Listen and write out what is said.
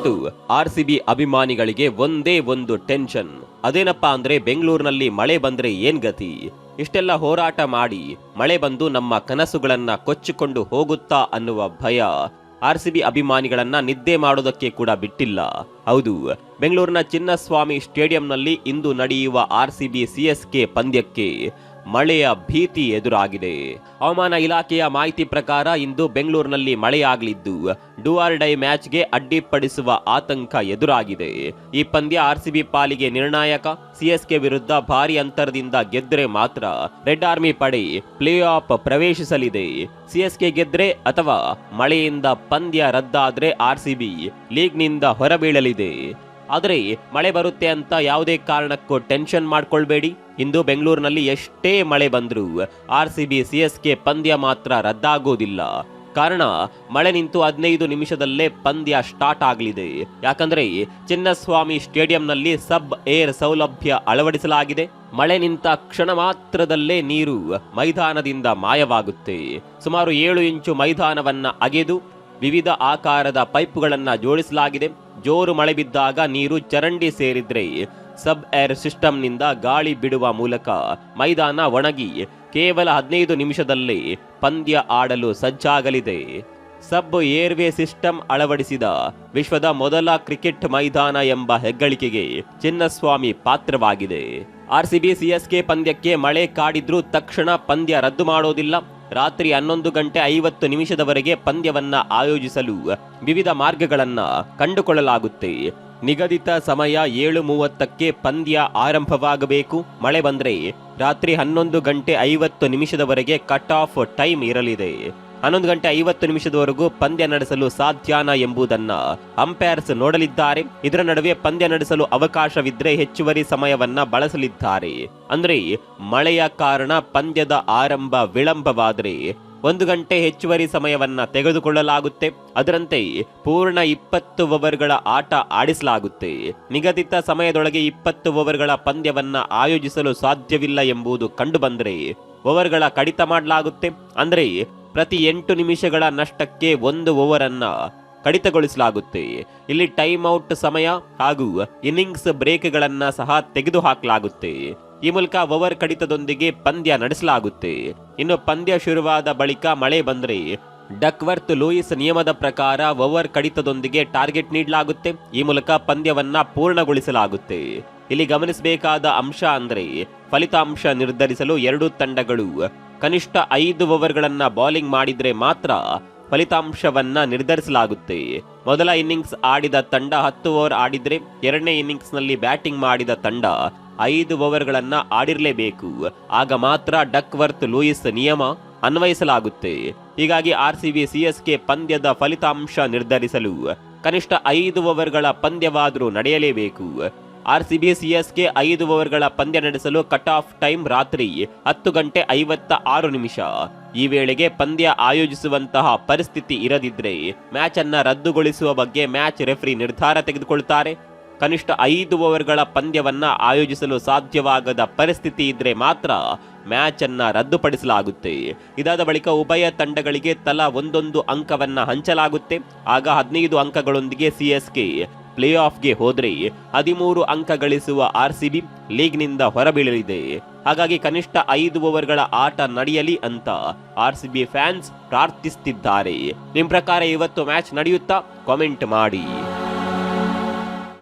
ಒಟ್ಟು R C ಅಭಿಮಾನಿಗಳಿಗೆ ಒಂದೇ ಒಂದು ಟೆನ್ಷನ್. ಅದೇನಪ್ಪಾ ಅಂದ್ರೆ ಬೆಂಗಳೂರಿನಲ್ಲಿ ಮಳೆ ಬಂದ್ರೆ ಏನ್ ಗತಿ? ಇಷ್ಟೆಲ್ಲ ಹೋರಾಟ ಮಾಡಿ ಮಳೆ ಬಂದು ನಮ್ಮ ಕನಸುಗಳನ್ನ ಕೊಚ್ಚಿಕೊಂಡು ಹೋಗುತ್ತಾ ಅನ್ನುವ ಭಯ ಆರ್ ಸಿ ಅಭಿಮಾನಿಗಳನ್ನ ನಿದ್ದೆ ಮಾಡೋದಕ್ಕೆ ಕೂಡ ಬಿಟ್ಟಿಲ್ಲ. ಹೌದು, ಬೆಂಗಳೂರಿನ ಚಿನ್ನಸ್ವಾಮಿ ಸ್ಟೇಡಿಯಂನಲ್ಲಿ ಇಂದು ನಡೆಯುವ ಆರ್ ಸಿ ಬಿ ಸಿಎಸ್ಕೆ ಪಂದ್ಯಕ್ಕೆ ಮಳೆಯ ಭೀತಿ ಎದುರಾಗಿದೆ. ಹವಾಮಾನ ಇಲಾಖೆಯ ಮಾಹಿತಿ ಪ್ರಕಾರ ಇಂದು ಬೆಂಗಳೂರಿನಲ್ಲಿ ಮಳೆಯಾಗಲಿದ್ದು ಡೂ ಆರ್ ಡೈ ಮ್ಯಾಚ್ಗೆ ಅಡ್ಡಿಪಡಿಸುವ ಆತಂಕ ಎದುರಾಗಿದೆ. ಈ ಪಂದ್ಯ ಆರ್ಸಿಬಿ ಪಾಲಿಗೆ ನಿರ್ಣಾಯಕ, ಸಿಎಸ್ಕೆ ವಿರುದ್ಧ ಭಾರಿ ಅಂತರದಿಂದ ಗೆದ್ರೆ ಮಾತ್ರ ರೆಡ್ ಆರ್ಮಿ ಪಡೆ ಪ್ಲೇ ಆಫ್ ಪ್ರವೇಶಿಸಲಿದೆ. ಸಿಎಸ್ಕೆ ಗೆದ್ರೆ ಅಥವಾ ಮಳೆಯಿಂದ ಪಂದ್ಯ ರದ್ದಾದ್ರೆ ಆರ್ಸಿಬಿ ಲೀಗ್ನಿಂದ ಹೊರಬೀಳಲಿದೆ. ಆದರೆ ಮಳೆ ಬರುತ್ತೆ ಅಂತ ಯಾವುದೇ ಕಾರಣಕ್ಕೂ ಟೆನ್ಷನ್ ಮಾಡ್ಕೊಳ್ಬೇಡಿ. ಇಂದು ಬೆಂಗಳೂರಿನಲ್ಲಿ ಎಷ್ಟೇ ಮಳೆ ಬಂದರೂ R C B C S ಪಂದ್ಯ ಮಾತ್ರ ರದ್ದಾಗೋದಿಲ್ಲ ಕಾರಣ, ಮಳೆ ನಿಂತು ಹದಿನೈದು ನಿಮಿಷದಲ್ಲೇ ಪಂದ್ಯ ಸ್ಟಾರ್ಟ್ ಆಗಲಿದೆ. ಯಾಕಂದ್ರೆ ಚಿನ್ನಸ್ವಾಮಿ ಸ್ಟೇಡಿಯಂನಲ್ಲಿ ಸಬ್ ಏರ್ ಸೌಲಭ್ಯ ಅಳವಡಿಸಲಾಗಿದೆ. ಮಳೆ ನಿಂತ ಕ್ಷಣ ಮಾತ್ರದಲ್ಲೇ ನೀರು ಮೈದಾನದಿಂದ ಮಾಯವಾಗುತ್ತೆ. ಸುಮಾರು ಏಳು ಇಂಚು ಮೈದಾನವನ್ನ ಅಗೆದು ವಿವಿಧ ಆಕಾರದ ಪೈಪ್ಗಳನ್ನ ಜೋಡಿಸಲಾಗಿದೆ. ಜೋರು ಮಳೆ ಬಿದ್ದಾಗ ನೀರು ಚರಂಡಿ ಸೇರಿದ್ರೆ ಸಬ್ ಏರ್ ಸಿಸ್ಟಮ್ನಿಂದ ಗಾಳಿ ಬಿಡುವ ಮೂಲಕ ಮೈದಾನ ಒಣಗಿ ಕೇವಲ ಹದಿನೈದು ನಿಮಿಷದಲ್ಲಿ ಪಂದ್ಯ ಆಡಲು ಸಜ್ಜಾಗಲಿದೆ. ಸಬ್ ಏರ್ವೇ ಸಿಸ್ಟಮ್ ಅಳವಡಿಸಿದ ವಿಶ್ವದ ಮೊದಲ ಕ್ರಿಕೆಟ್ ಮೈದಾನ ಎಂಬ ಹೆಗ್ಗಳಿಕೆಗೆ ಚಿನ್ನಸ್ವಾಮಿ ಪಾತ್ರವಾಗಿದೆ. ಆರ್ಸಿಬಿ, ಸಿಎಸ್ಕೆ ಪಂದ್ಯಕ್ಕೆ ಮಳೆ ಕಾಡಿದ್ರೂ ತಕ್ಷಣ ಪಂದ್ಯ ರದ್ದು ಮಾಡೋದಿಲ್ಲ. ರಾತ್ರಿ ಹನ್ನೊಂದು ಗಂಟೆ ಐವತ್ತು ನಿಮಿಷದವರೆಗೆ ಪಂದ್ಯವನ್ನ ಆಯೋಜಿಸಲು ವಿವಿಧ ಮಾರ್ಗಗಳನ್ನು ಕಂಡುಕೊಳ್ಳಲಾಗುತ್ತೆ. ನಿಗದಿತ ಸಮಯ ಏಳು ಮೂವತ್ತಕ್ಕೆ ಪಂದ್ಯ ಆರಂಭವಾಗಬೇಕು. ಮಳೆ ಬಂದ್ರೆ ರಾತ್ರಿ ಹನ್ನೊಂದು ಗಂಟೆ ಐವತ್ತು ನಿಮಿಷದವರೆಗೆ ಕಟ್ ಆಫ್ ಟೈಮ್ ಇರಲಿದೆ. ಹನ್ನೊಂದು ಗಂಟೆ ಐವತ್ತು ನಿಮಿಷದವರೆಗೂ ಪಂದ್ಯ ನಡೆಸಲು ಸಾಧ್ಯನ ಎಂಬುದನ್ನ ಅಂಪೈರ್ಸ್ ನೋಡಲಿದ್ದಾರೆ. ಇದರ ನಡುವೆ ಪಂದ್ಯ ನಡೆಸಲು ಅವಕಾಶವಿದ್ರೆ ಹೆಚ್ಚುವರಿ ಸಮಯವನ್ನ ಬಳಸಲಿದ್ದಾರೆ. ಅಂದ್ರೆ ಮಳೆಯ ಕಾರಣ ಪಂದ್ಯದ ಆರಂಭ ವಿಳಂಬವಾದರೆ ಒಂದು ಗಂಟೆ ಹೆಚ್ಚುವರಿ ಸಮಯವನ್ನ ತೆಗೆದುಕೊಳ್ಳಲಾಗುತ್ತೆ. ಅದರಂತೆ ಪೂರ್ಣ ಇಪ್ಪತ್ತು ಓವರ್ಗಳ ಆಟ ಆಡಿಸಲಾಗುತ್ತೆ. ನಿಗದಿತ ಸಮಯದೊಳಗೆ ಇಪ್ಪತ್ತು ಓವರ್ಗಳ ಪಂದ್ಯವನ್ನ ಆಯೋಜಿಸಲು ಸಾಧ್ಯವಿಲ್ಲ ಎಂಬುದು ಕಂಡುಬಂದರೆ ಓವರ್ಗಳ ಕಡಿತ ಮಾಡಲಾಗುತ್ತೆ. ಅಂದ್ರೆ ಪ್ರತಿ ಎಂಟು ನಿಮಿಷಗಳ ನಷ್ಟಕ್ಕೆ ಒಂದು ಓವರ್ ಅನ್ನ ಕಡಿತಗೊಳಿಸಲಾಗುತ್ತೆ. ಇಲ್ಲಿ ಟೈಮ್ ಔಟ್ ಸಮಯ ಹಾಗೂ ಇನ್ನಿಂಗ್ಸ್ ಬ್ರೇಕ್ಗಳನ್ನು ಸಹ ತೆಗೆದುಹಾಕಲಾಗುತ್ತೆ. ಈ ಮೂಲಕ ಓವರ್ ಕಡಿತದೊಂದಿಗೆ ಪಂದ್ಯ ನಡೆಸಲಾಗುತ್ತೆ. ಇನ್ನು ಪಂದ್ಯ ಶುರುವಾದ ಬಳಿಕ ಮಳೆ ಬಂದರೆ ಡಕ್ವರ್ತ್ ಲೂಯಿಸ್ ನಿಯಮದ ಪ್ರಕಾರ ಓವರ್ ಕಡಿತದೊಂದಿಗೆ ಟಾರ್ಗೆಟ್ ನೀಡಲಾಗುತ್ತೆ. ಈ ಮೂಲಕ ಪಂದ್ಯವನ್ನ ಪೂರ್ಣಗೊಳಿಸಲಾಗುತ್ತೆ. ಇಲ್ಲಿ ಗಮನಿಸಬೇಕಾದ ಅಂಶ ಅಂದರೆ ಫಲಿತಾಂಶ ನಿರ್ಧರಿಸಲು ಎರಡು ತಂಡಗಳು. ಕನಿಷ್ಠ ಐದು ಓವರ್ಗಳನ್ನ ಬೌಲಿಂಗ್ ಮಾಡಿದರೆ ಮಾತ್ರ ಫಲಿತಾಂಶವನ್ನ ನಿರ್ಧರಿಸಲಾಗುತ್ತೆ. ಮೊದಲ ಇನ್ನಿಂಗ್ಸ್ ಆಡಿದ ತಂಡ ಹತ್ತು ಓವರ್ ಆಡಿದರೆ ಎರಡನೇ ಇನ್ನಿಂಗ್ಸ್ನಲ್ಲಿ ಬ್ಯಾಟಿಂಗ್ ಮಾಡಿದ ತಂಡ ಐದು ಓವರ್ಗಳನ್ನು ಆಡಿರಲೇಬೇಕು. ಆಗ ಮಾತ್ರ ಡಕ್ವರ್ತ್ ಲೂಯಿಸ್ ನಿಯಮ ಅನ್ವಯಿಸಲಾಗುತ್ತೆ. ಹೀಗಾಗಿ ಆರ್ ಸಿ ಬಿ ಪಂದ್ಯದ ಫಲಿತಾಂಶ ನಿರ್ಧರಿಸಲು ಕನಿಷ್ಠ ಐದು ಓವರ್ಗಳ ಪಂದ್ಯವಾದರೂ ನಡೆಯಲೇಬೇಕು. ಆರ್ ಸಿ ಬಿ ಸಿಎಸ್ಕೆ ಐದು ಓವರ್ಗಳ ಪಂದ್ಯ ನಡೆಸಲು ಕಟ್ ಆಫ್ ಟೈಮ್ ರಾತ್ರಿ ಹತ್ತು ಗಂಟೆ ಐವತ್ತ ಆರು ನಿಮಿಷ. ಈ ವೇಳೆಗೆ ಪಂದ್ಯ ಆಯೋಜಿಸುವಂತಹ ಪರಿಸ್ಥಿತಿ ಇರದಿದ್ರೆ ಮ್ಯಾಚ್ ಅನ್ನ ರದ್ದುಗೊಳಿಸುವ ಬಗ್ಗೆ ಮ್ಯಾಚ್ ರೆಫ್ರಿ ನಿರ್ಧಾರ ತೆಗೆದುಕೊಳ್ತಾರೆ. ಕನಿಷ್ಠ ಐದು ಓವರ್ಗಳ ಪಂದ್ಯವನ್ನ ಆಯೋಜಿಸಲು ಸಾಧ್ಯವಾಗದ ಪರಿಸ್ಥಿತಿ ಇದ್ರೆ ಮಾತ್ರ ಮ್ಯಾಚ್ ಅನ್ನ ರದ್ದುಪಡಿಸಲಾಗುತ್ತೆ. ಇದಾದ ಬಳಿಕ ಉಭಯ ತಂಡಗಳಿಗೆ ತಲಾ ಒಂದೊಂದು ಅಂಕವನ್ನ ಹಂಚಲಾಗುತ್ತೆ. ಆಗ ಹದಿನೈದು ಅಂಕಗಳೊಂದಿಗೆ ಸಿಎಸ್ಕೆ ಪ್ಲೇ ಆಫ್ಗೆ ಹೋದ್ರೆ ಹದಿಮೂರು ಅಂಕ ಗಳಿಸುವ ಆರ್ ಸಿ ಬಿ ಲೀಗ್ನಿಂದ ಹೊರಬೀಳಲಿದೆ. ಹಾಗಾಗಿ ಕನಿಷ್ಠ ಐದು ಓವರ್ಗಳ ಆಟ ನಡೆಯಲಿ ಅಂತ ಆರ್ ಸಿ ಬಿ ಫ್ಯಾನ್ಸ್ ಪ್ರಾರ್ಥಿಸುತ್ತಿದ್ದಾರೆ ನಿಮ್ಮ ಪ್ರಕಾರ ಇವತ್ತು ಮ್ಯಾಚ್ ನಡೆಯುತ್ತಾ? ಕಾಮೆಂಟ್ ಮಾಡಿ.